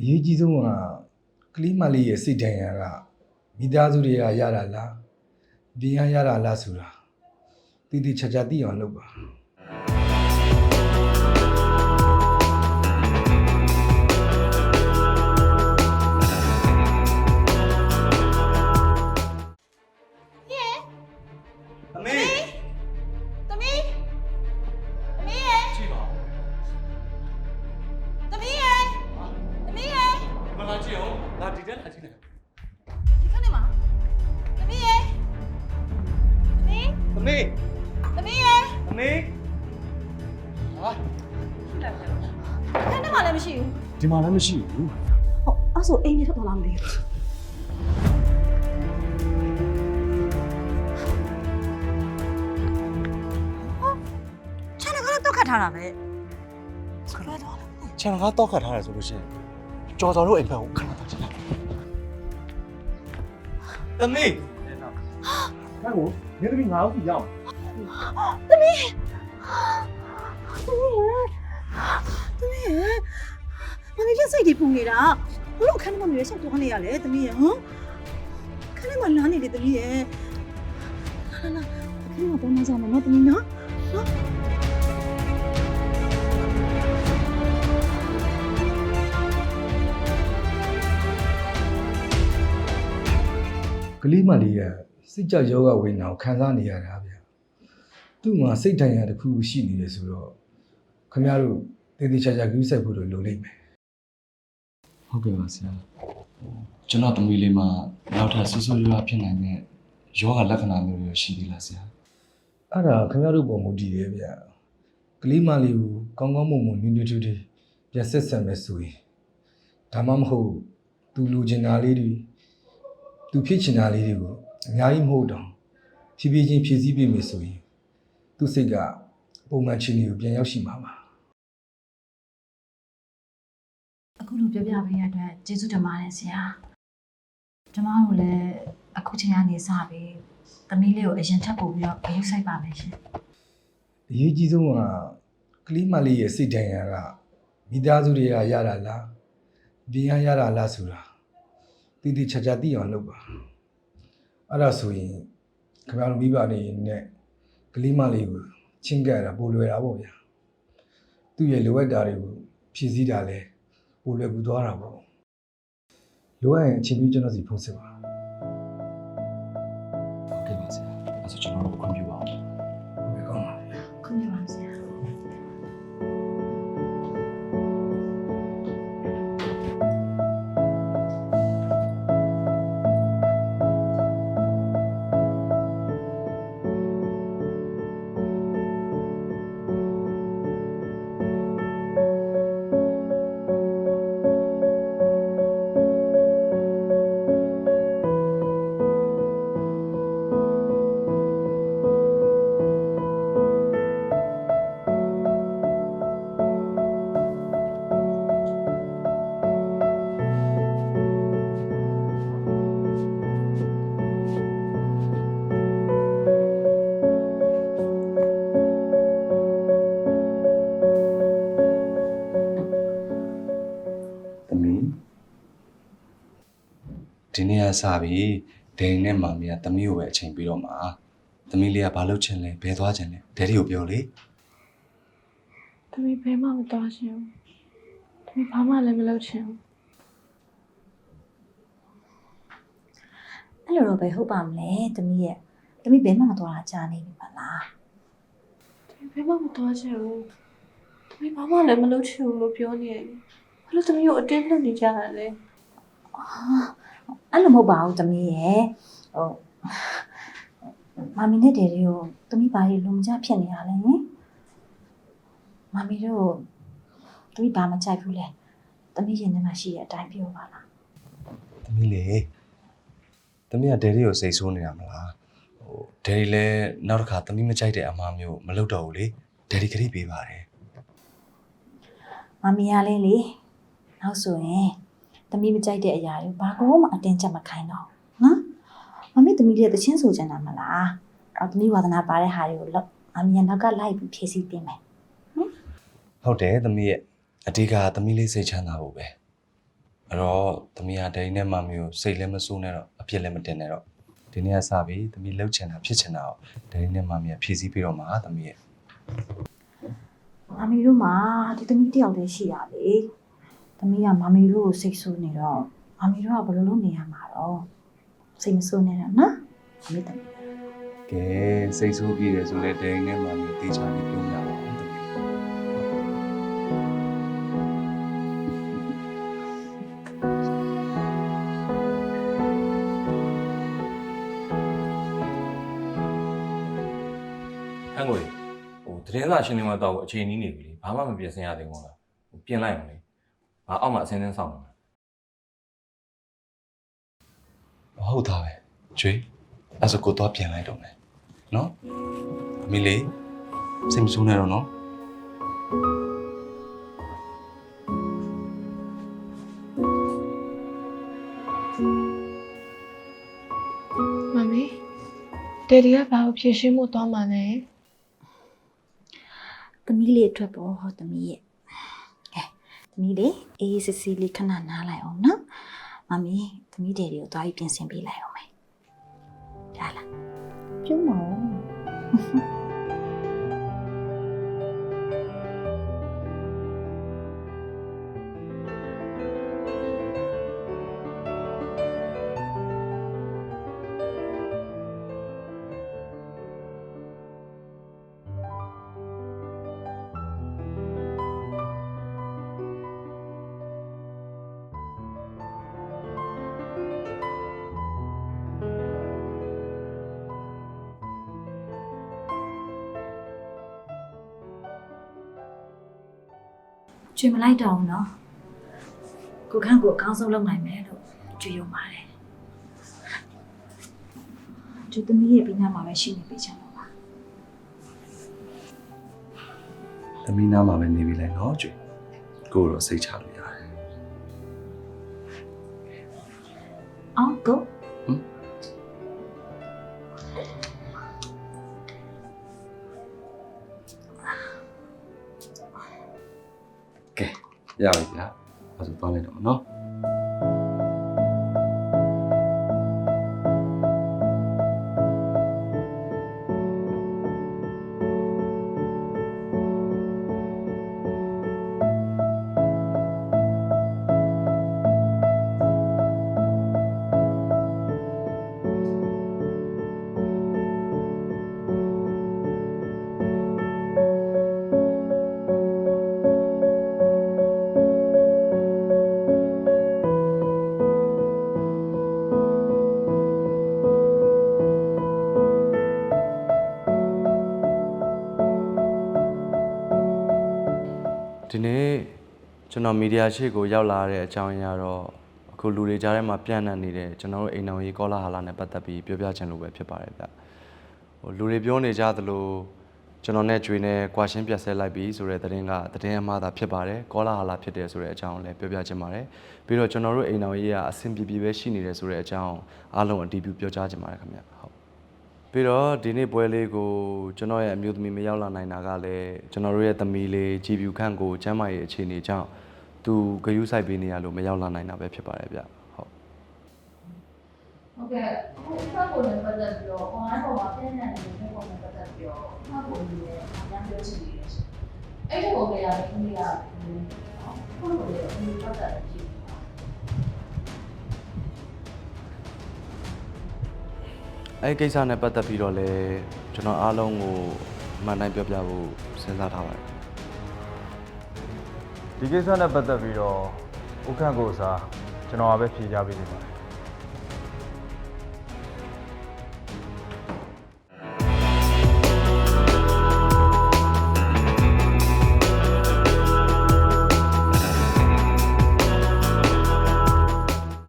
အရေးကြီးဆုံးကကလေးမလေးရဲ့စိတ်ဒဏ်ရာကမိသားစုတွေကရတာလားပြင်ရရတာလားဆိုတာတည်တည်ချာချာသိအောင်လုပ်ပါ မီးအမေသမီးရဲ့အမေဟာခဏနေမှာလည်းမရှိဘူးဒီမှာလည်းမရှိဘူးဟုတ်အဲ့ဆိုအိမ်ကြီးထွက်သွားလားမသိဘူးချန်ကတော့တော့ခတ်ထားတာပဲစကွဲတော့လားချန်ကားတောက်ခတ်ထားတယ်ဆိုလို့ရှိရင်ကြော်တော်တို့အိမ်ဘက်ကိုခဏတော့ကြည့်လိုက်အမေဟဲ့ကို နေသမီးငါ့ကိုရောက်သမီးရဲ့သမီးရဲ့မမီးလက်စိတ်တွေပူနေတာဘလို့ခန်းထဲမှာနေရဆက်သွားနေရလဲသမီးရဲ့ဟမ်ခန်းထဲမှာနားနေတယ်သမီးရဲ့လာလာခန်းထဲမှာပေါ်မှာကြမယ်နော်သမီးနော်နော်ကလေးမလေးက စိတ်ကြယောဂဝိညာဉ်ကိုခံစားနေရတာဗျသူ့မှာစိတ်ဒဏ်ရာတစ်ခုရှိနေတယ်ဆိုတော့ခင်ဗျားတို့တည်တည်ချာချာကူးဆိုင်ဖို့လိုလိုလိမ့်မယ်ဟုတ်ကဲ့ပါဆရာကျွန်တော်တမီလေးမှာနောက်ထပ်ဆူဆူရွားဖြစ်နိုင်တဲ့ယောဂလက္ခဏာမျိုးတွေရှိသေးလားဆရာအဲ့ဒါခင်ဗျားတို့ပုံမူတည်တယ်ဗျကလေးမလေးကိုကောင်းကောင်းမွန်မွန်ညွညွထွေးထွေးပြန်ဆက်ဆံမယ်ဆိုရင်ဒါမှမဟုတ်သူလူချင်တာလေးတွေသူဖြစ်ချင်တာလေးတွေကို အများကြီးမဟုတ်တော့ဖြည်းဖြည်းချင်းဖြည့်ဆည်းပြမယ်ဆိုရင်သူစိတ်ကပုံမှန်ချင်းလေးကိုပြန်ရောက်ရှိမှာပါအခုလိုပြောပြပေးရတဲ့အတွက်ကျေးဇူးတင်ပါတယ်ဆရာကျမတို့လည်းအခုချိန်ကနေစပြီးသမီးလေးကိုအရင်ထပ်ပို့ပြီးတော့ဂရုစိုက်ပါမယ်ရှင်အရေးကြီးဆုံးကကလေးမလေးရဲ့စိတ်ဒဏ်ရာကမိသားစုတွေကရတာလားပြင်ရရတာလားဆိုတာတည်တည်ချာချာသိအောင်လုပ်ပါ အဲ့ဒါဆိုရင်ခင်ဗျားတို့မိဘတွေနဲ့ကလေးမလေးကိုချင်းကပ်ရတာပိုလွယ်တာပေါ့ဗျာသူ့ရဲ့လိုအပ်တာတွေကိုဖြည့်ဆည်းတာလဲပိုလွယ်ကူသွားတာပေါ့လိုအပ်ရင်အချိန်ပြီးကျွန်တော်စီဖုန်းဆက်ပါဟုတ်ကဲ့ပါဆရာအဲဆိုကျွန်တော်တို့ နေ့ကစပြီဒိန်နဲ့မာမီကသမီးကိုပဲအချိန်ပြီးတော့မှာသမီးလေးကဘာလုပ်ချင်လဲဘယ်သွားချင်လဲဒယ်ဒီကိုပြောလေ။သမီးဘယ်မှမသွားချင်ဘူး။သမီးဘာမှလည်းမလုပ်ချင်ဘူးအဲ့လိုတော့ပဲဟုတ်ပါမလဲသမီးရဲ့သမီးဘယ်မှမသွားတာကြာနေပြီမလား။သမီးဘယ်မှမသွားချင်ဘူး။သမီးဘာမှလည်းမလုပ်ချင်ဘူးလို့ပြောနေရတယ်။ဘာလို့သမီးကိုအတင်းလွတ်နေကြရလဲအဲ့ လိုမဟုတ်ပါဘူးသမီးရဲ့ဟိုမမီနဲ့ဒေဒီကိုသမီးဘာတွေလုံကြဖြစ်နေရလဲဟင်မမီတို့သမီးဘာမှကြိုက်ဘူးလဲသမီးရင်ထဲမှာရှိတဲ့အတိုင်းပြောပါလားသမီးလေသမီးကဒယ်ဒီကိုစိတ်ဆိုးနေတာမလားဟိုဒယ်ဒီလည်းနောက်တစ်ခါသမီးမကြိုက်တဲ့အမှားမျိုးမလုပ်တော့ဘူးလေဒယ်ဒီခရီးပေးပါတယ်မမီရလေးလေနောက်ဆိုရင် သမီးမကြိုက်တဲ့အရာတွေဘာကောမှအတင်းချက်မခိုင်းတော့ဘူးနော်မမီသမီးလေးကတချင်းဆိုချင်တာမလားအဲ့တော့သမီးဝါသနာပါတဲ့ဟာတွေကိုလောက်မမီရနောက်ကလိုက်ပြီးဖြည့်ဆည်းပေးမယ်ဟုတ်တယ်သမီးရဲ့အဓိကသမီးလေးစိတ်ချမ်းသာဖို့ပဲအဲ့တော့သမီးကဒယ်ရီနဲ့မမီကိုစိတ်လည်းမစိုးနဲ့တော့အပြစ်လည်းမတင်နဲ့တော့ဒီနေ့ကစပြီသမီးလှုပ်ချင်တာဖြစ်ချင်တာကိုဒယ်ရီနဲ့မမီကဖြည့်ဆည်းပြီးတော့မှာသမီးရဲ့မမီတို့မှာဒီသမီးတယောက်တည်းရှိရလေ သမီးကမမီတို့ကိုစိတ်ဆိုးနေတော့မမီတို့ကဘယ်လိုလုပ်နေရမှာတော့စိတ်မဆိုးနဲ့တော့နော်မမီသမီးကဲစိတ်ဆိုးပြီးတယ်ဆိုလဲဒယ်ရီနဲ့မမီကိုတေချာလေးပြောပြပါဦးသမီးဟန်ကိုလေဟိုသတင်းစာရှင်းလင်းပွဲတော့အချိန်ကြီးနေပြီလေဘာမှမပြင်ဆင်ရသေးဘူးလားဟိုပြင်လိုက်အောင်လေ ဘာအောက်မှာအစင်းစင်းစောင့်နေမှာဟုတ်သားပဲကျွေးအဲ့ဆိုကိုတော့ပြန်လိုက်တော့မယ်နော်အမီလေးစိတ်မဆိုးနဲ့တော့နော်မမီတယ်ဒီကဘာကိုဖြည့်ရှင်းဖို့သွားမှလဲသမီးလေးအတွက်ပေါ့ဟောသမီးရဲ့ကဲ သမီးလေးအေးစစ်စစ်လေးခဏနားလိုက်အောင်နော်မမီသမီးတယ်တွေကိုသွားပြီးပြင်ဆင်ပေးလိုက်အောင်မယ်ဒါလားပြုံးမော ကျွေမလိုက်တော့ဘူးနော်ကိုခန့်ကိုအကောင်းဆုံးလုပ်နိုင်မယ်လို့ကြွေရုံပါတယ်ကျူသမီးရဲ့ပြီးနားမှာပဲရှိနေပေးချင်တော့ပါသမီးနားမှာပဲနေပြီလိုက်နော်ကျွေးကိုတော့စိတ်ချလို့ရတယ်အောင်ကိုကဲ ရပြီဗျာအဲ့ဒါသွားလိုက်တော့မယ်နော် နေ့ကျွန်တော်မီဒီယာရှေ့ကိုရောက်လာတဲ့အကြောင်းအရာတော့အခုလူတွေကြားထဲမှာပြန့်နှံ့နေတဲ့ကျွန်တော်တို့အိမ်တော်ကြီးကောလာဟာလာနဲ့ပတ်သက်ပြီးပြောပြချင်လို့ပဲဖြစ်ပါတယ်ဗျဟိုလူတွေပြောနေကြသလိုကျွန်တော်နဲ့ကြွေနဲ့ကွာရှင်းပြတ်ဆဲလိုက်ပြီဆိုတဲ့သတင်းကသတင်းအမှားသာဖြစ်ပါတယ်ကောလာဟာလာဖြစ်တယ်ဆိုတဲ့အကြောင်းလည်းပြောပြချင်ပါတယ်ပြီးတော့ကျွန်တော်တို့အိမ်တော်ကြီးကအဆင်ပြေပြေပဲရှိနေတယ်ဆိုတဲ့အကြောင်းအားလုံးအတည်ပြုပြောကြားချင်ပါတယ်ခင်ဗျဟုတ် ပြီးတော့ဒီနေ့ပွဲလေးကိုကျွန်တော်ရဲ့အမျိုးသမီးမရောက်လာနိုင်တာကလည်းကျွန်တော်တို့ရဲ့သမီးလေးကြည်ပြူခန့်ကိုကျမ်းမာရေးအခြေအနေကြောင့်သူဂရုစိုက်ပေးနေရလို့မရောက်လာနိုင်တာပဲဖြစ်ပါတယ်ဗျဟုတ်ဟုတ်ကဲ့အခုအဖေကိုလည်းပတ်သက်ပြီးတော့ online ပေါ်မှာပြန်နေနေတဲ့ပုံနဲ့ပတ်သက်ပြီးတော့အဖေကိုလည်းအများပြောချင်နေတယ်ရှင်။အဲ့ဒီပုံတွေကလည်းအင်းကြီးကဟုတ်လို့လည်းအင်းကြီးပတ်သက်တယ်ဖြစ် အဲ့ဒီကိစ္စနဲ့ပတ်သက်ပြီးတော့လည်းကျွန်တော်အားလုံးကိုအမှန်တိုင်းပြောပြဖို့စဉ်းစားထားပါတယ်ဒီကိစ္စနဲ့ပတ်သက်ပြီးတော့ဥက္ကန့်ကိုစားကျွန်တော်ကပဲဖြေကြပေးနေပါတယ်